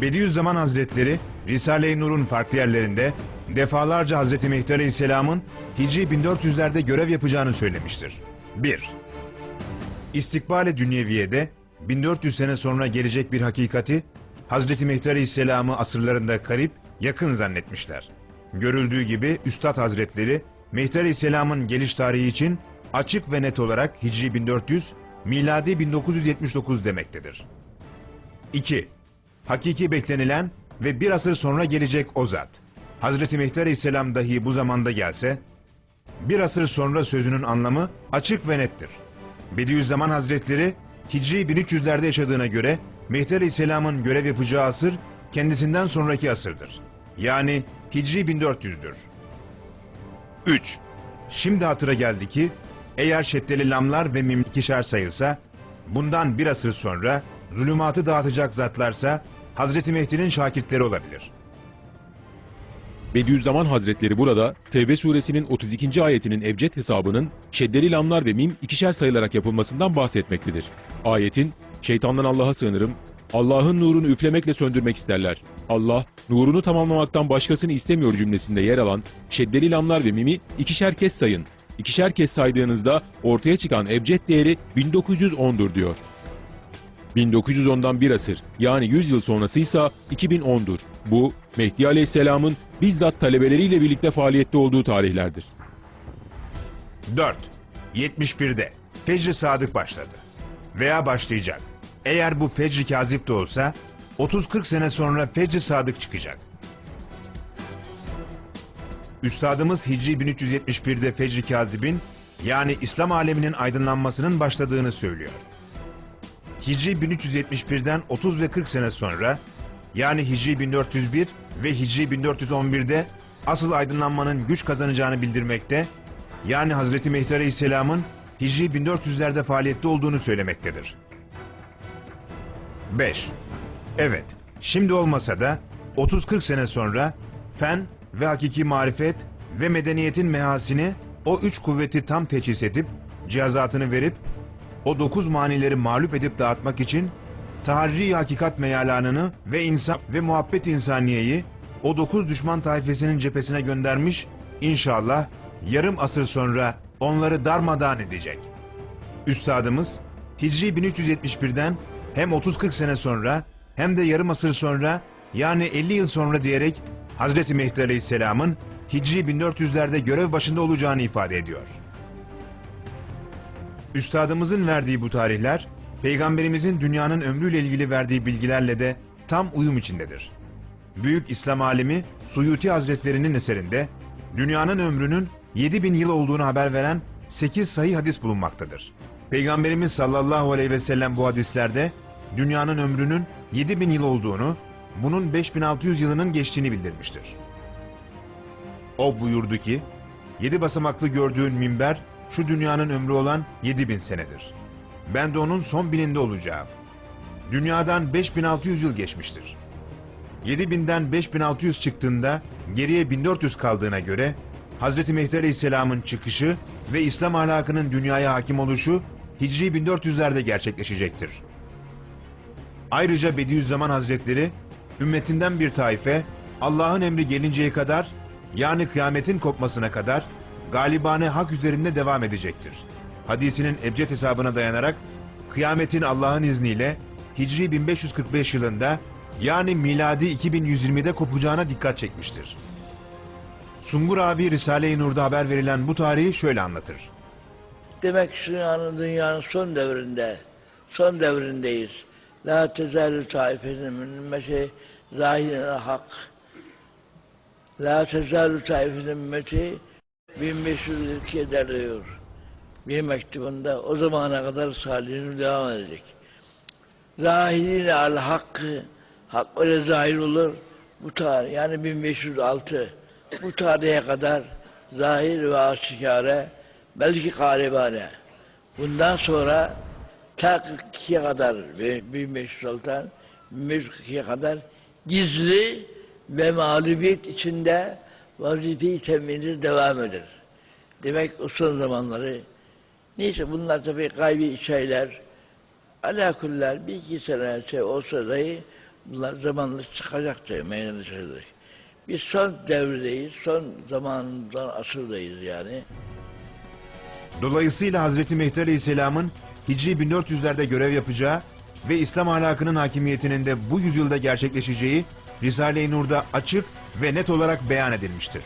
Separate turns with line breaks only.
Bediüzzaman Hazretleri, Risale-i Nur'un farklı yerlerinde defalarca Hazreti Mehdi Aleyhisselam'ın Hicri 1400'lerde görev yapacağını söylemiştir. 1. İstikbal-i Dünyeviye'de 1400 sene sonra gelecek bir hakikati Hazreti Mehdi Aleyhisselam'ı asırlarında karip, yakın zannetmişler. Görüldüğü gibi Üstad Hazretleri Mehdi Aleyhisselam'ın geliş tarihi için açık ve net olarak Hicri 1400, miladi 1979 demektedir. 2. Hakiki beklenilen ve bir asır sonra gelecek o zat. Hazreti Mehdi Aleyhisselam dahi bu zamanda gelse, bir asır sonra sözünün anlamı açık ve nettir. Bediüzzaman Hazretleri Hicri 1300'lerde yaşadığına göre Mehdi Aleyhisselam'ın görev yapacağı asır kendisinden sonraki asırdır. Yani Hicri 1400'dür. 3. Şimdi hatıra geldi ki eğer şeddeli lamlar ve mim ikişer sayılsa bundan bir asır sonra zulümatı dağıtacak zatlarsa Hazreti Mehdi'nin şakirtleri olabilir.
Bediüzzaman Hazretleri burada Tevbe suresinin 32. ayetinin ebced hesabının şeddeli lamlar ve mim ikişer sayılarak yapılmasından bahsetmektedir. Ayetin şeytandan Allah'a sığınırım, Allah'ın nurunu üflemekle söndürmek isterler. Allah nurunu tamamlamaktan başkasını istemiyor cümlesinde yer alan şeddeli lamlar ve mimi ikişer kez sayın. İkişer kez saydığınızda ortaya çıkan ebced değeri 1910'dur diyor. 1910'dan bir asır yani 100 yıl sonrasıysa 2010'dur. Bu Mehdi Aleyhisselam'ın bizzat talebeleriyle birlikte faaliyette olduğu tarihlerdir.
4. 71'de Fecr-i Sadık başladı. Veya başlayacak. Eğer bu Fecr-i Kazip de olsa 30-40 sene sonra Fecr-i Sadık çıkacak. Üstadımız Hicri 1371'de Fecr-i Kazib'in yani İslam aleminin aydınlanmasının başladığını söylüyor. Hicri 1371'den 30 ve 40 sene sonra yani Hicri 1401 ve Hicri 1411'de asıl aydınlanmanın güç kazanacağını bildirmekte, yani Hazreti Mehdi Aleyhisselam'ın Hicri 1400'lerde faaliyette olduğunu söylemektedir. 5. Evet, şimdi olmasa da 30-40 sene sonra fen ve hakiki marifet ve medeniyetin mehasini o üç kuvveti tam teçhis edip, cihazatını verip, o dokuz manileri mağlup edip dağıtmak için taharri hakikat meyalanını ve insaf ve muhabbet insaniyeyi o dokuz düşman taifesinin cephesine göndermiş, inşallah yarım asır sonra onları darmadağın edecek. Üstadımız Hicri 1371'den hem 30-40 sene sonra hem de yarım asır sonra yani 50 yıl sonra diyerek Hazreti Mehdi Aleyhisselam'ın Hicri 1400'lerde görev başında olacağını ifade ediyor. Üstadımızın verdiği bu tarihler, Peygamberimizin dünyanın ömrüyle ilgili verdiği bilgilerle de tam uyum içindedir. Büyük İslam alimi Suyuti Hazretlerinin eserinde dünyanın ömrünün 7000 yıl olduğunu haber veren 8 sahih hadis bulunmaktadır. Peygamberimiz sallallahu aleyhi ve sellem bu hadislerde dünyanın ömrünün 7000 yıl olduğunu, bunun 5600 yılının geçtiğini bildirmiştir. O buyurdu ki, yedi basamaklı gördüğün minber şu dünyanın ömrü olan 7000 senedir. Ben de onun son bininde olacağım. Dünyadan 5600 yıl geçmiştir. 7000'den 5600 çıktığında geriye 1400 kaldığına göre Hazreti Mehdi Aleyhisselam'ın çıkışı ve İslam ahlakının dünyaya hakim oluşu Hicri 1400'lerde gerçekleşecektir. Ayrıca Bediüzzaman Hazretleri ümmetinden bir taife Allah'ın emri gelinceye kadar yani kıyametin kopmasına kadar galibane hak üzerinde devam edecektir. Hadisinin ebced hesabına dayanarak kıyametin Allah'ın izniyle Hicri 1545 yılında yani miladi 2120'de kopacağına dikkat çekmiştir. Sungur abi Risale-i Nur'da haber verilen bu tarihi şöyle anlatır.
Demek ki dünyanın, dünyanın son devrinde, son devrindeyiz. La tezalü taifetin ümmeti zahirin hak. La tezalü taifetin ümmeti 1500 eder diyor. Bir mektubunda o zamana kadar salihini devam edecek. Zahirine al hakkı, hak öyle zahir olur. Bu tarih yani 1506 bu tarihe kadar zahir ve aşikare belki galibane. Bundan sonra ta 42'ye kadar ve 1506'dan 1542'ye kadar gizli ve mağlubiyet içinde vazife-i devam eder. Demek o son zamanları neyse bunlar tabii gaybi şeyler alâkuller bir iki sene şey olsa dahi Bunlar zamanla çıkacak diyor, meydana çıkacak. Biz son devredeyiz, son zamandan asırdayız yani.
Dolayısıyla Hazreti Mehdi Aleyhisselam'ın Hicri 1400'lerde görev yapacağı ve İslam ahlakının hakimiyetinin de bu yüzyılda gerçekleşeceği Risale-i Nur'da açık ve net olarak beyan edilmiştir.